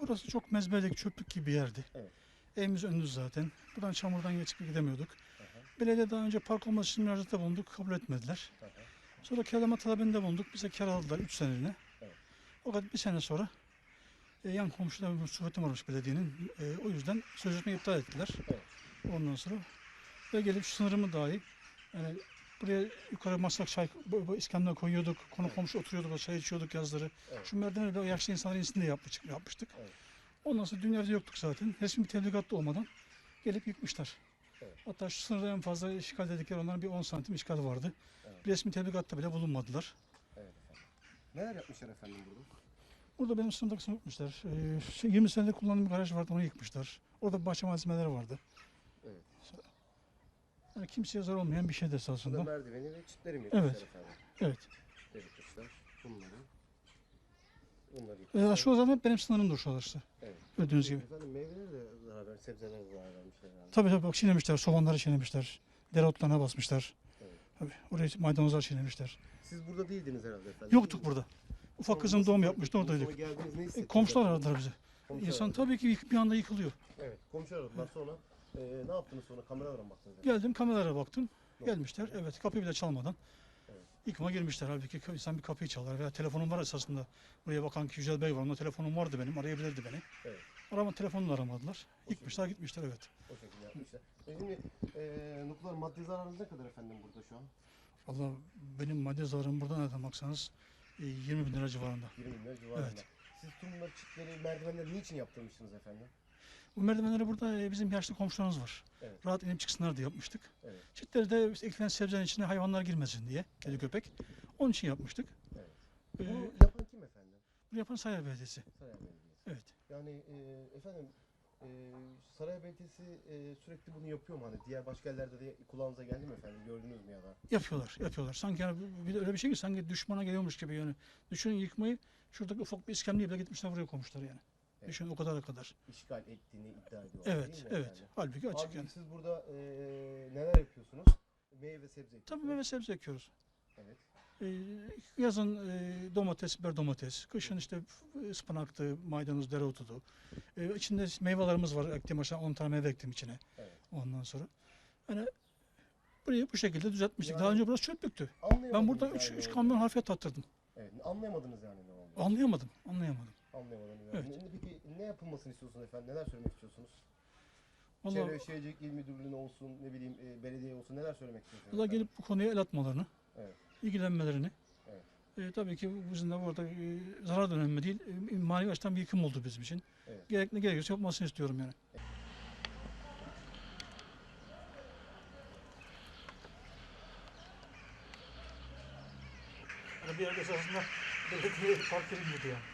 Burası çok mezbelek, çöplük gibi bir yerdi. Evet. Evimiz önümüz zaten. Buradan çamurdan geçip gidemiyorduk. Aha, Belediye daha önce park olması için müracaatta bulunduk, kabul etmediler. aha. Sonra kiralama talebinde bulunduk, bize kiraladılar 3 seneliğine. Evet. Fakat bir sene sonra e, yan komşuda bir husumetim varmış belediyenin. E, o yüzden sözleşmeyi iptal ettiler. Evet. Ondan sonra ve gelip şu sınırımı dahi yani buraya yukarı masak çay İskender koyuyorduk. Konu komşu oturuyorduk, çay içiyorduk yazları. Evet. Şu merdiveni de yaşlı insanların diye yapmıştık. yapmıştık. Evet. Ondan sonra dünyada yoktuk zaten. Resmi tebligat da olmadan gelip yıkmışlar. Evet. Hatta şu sınırda en fazla işgal dedikleri onların bir 10 santim işgal vardı. Evet. Resmi tebligatta bile bulunmadılar. Evet efendim. Neler yapmışlar efendim burada? Burada benim sınıfta kısmı yıkmışlar. Ee, şey, 20 senede kullandığım garaj vardı onu yıkmışlar. Orada bahçe malzemeleri vardı. Yani kimseye zarar olmayan bir şeydi Burada esasında. merdiveni ve çitleri mi Evet. efendim? Evet. Belirtmişler. Bunları. Bunları Ee, yıkmışlar. şu zaten benim sınırımdır şu işte. Evet. Gördüğünüz gibi. Efendim meyveleri de zarar vermiş, sebzeler de zarar vermiş herhalde. Tabii tabii bak çiğnemişler, soğanları çiğnemişler. Dereotlarına basmışlar. Evet. Tabii oraya maydanozlar çiğnemişler. Siz burada değildiniz herhalde efendim. Yoktuk burada. Ufak kızım doğum yapmıştı oradaydık. E, komşular aradılar bizi. Komşular İnsan aradı. tabii ki bir anda yıkılıyor. Evet. Komşu aradılar sonra. E, ne yaptınız sonra? Kameralara mı baktınız? Geldim kameralara baktım. Yok. Gelmişler. Evet kapıyı bile çalmadan. Evet. Yıkıma girmişler. Halbuki insan bir kapıyı çalar. Veya telefonum var esasında. Buraya bakan ki Yücel Bey var. Onda telefonum vardı benim. Arayabilirdi beni. Evet. Arama telefonunu aramadılar. O Yıkmışlar gitmişler evet. O şekilde yapmışlar. E şimdi e, nukleer maddi zararınız ne kadar efendim burada şu an? Valla benim maddi zararım burada nereden baksanız e, 20 bin lira civarında. 20 bin lira civarında. Evet. Siz tüm bunları çitleri, merdivenleri niçin yaptırmıştınız efendim? Bu merdivenleri burada e, bizim yaşlı komşularımız var. Evet. Rahat inip çıksınlar diye yapmıştık. Evet. Çitleri de ekilen sebzenin içine hayvanlar girmesin diye. Kedi köpek. Onun için yapmıştık. Evet. Ee, Bunu yapan kim efendim? bunu yapan Saray Belediyesi. Saray Belediyesi. Evet. Yani e, efendim e, Saray Belediyesi e, sürekli bunu yapıyor mu? Hani diğer başka yerlerde de kulağınıza geldi mi efendim? Gördünüz mü ya da? Yapıyorlar, yapıyorlar. Sanki yani bir de öyle bir şey ki sanki düşmana geliyormuş gibi yani. Düşünün yıkmayı şuradaki ufak bir iskemleye bile gitmişler buraya koymuşlar yani. Evet. Düşünün o kadar kadar. işgal ettiğini iddia ediyorlar Evet, değil mi evet. efendim? Halbuki açık Abi yani. siz burada e, neler yapıyorsunuz? Meyve sebze Tabii ekiyorsunuz. meyve sebze ekiyoruz. Evet. Ee, yazın e, domates, biber domates. Kışın işte ıspanaktı, maydanoz, dereotudu. Ee, içinde meyvelerimiz var. Ektim aşağı 10 tane meyve ektim içine. Evet. Ondan sonra. Yani burayı bu şekilde düzeltmiştik. Yani- Daha önce burası çöplüktü. Ben burada yani 3 ne 3 olduğunu. kamyon harfiyat attırdım. Evet. Anlayamadınız yani ne oldu? Anlayamadım, anlayamadım. Anlayamadınız yani. Evet. Ne- Peki ne yapılmasını istiyorsunuz efendim? Neler söylemek istiyorsunuz? Vallahi, Çevre Şehircilik İl Müdürlüğü'ne olsun, ne bileyim e, belediye olsun neler söylemek istiyorsunuz? efendim? gelip bu konuya el atmalarını, Evet. ilgilenmelerini. Evet. E, tabii ki bu bizim de burada e, zarar da önemli değil. E, manevi açıdan bir yıkım oldu bizim için. Evet. Gerek ne gerekiyorsa yapmasını istiyorum yani. Yani bir yerde esasında belediye park yeri gibi yani.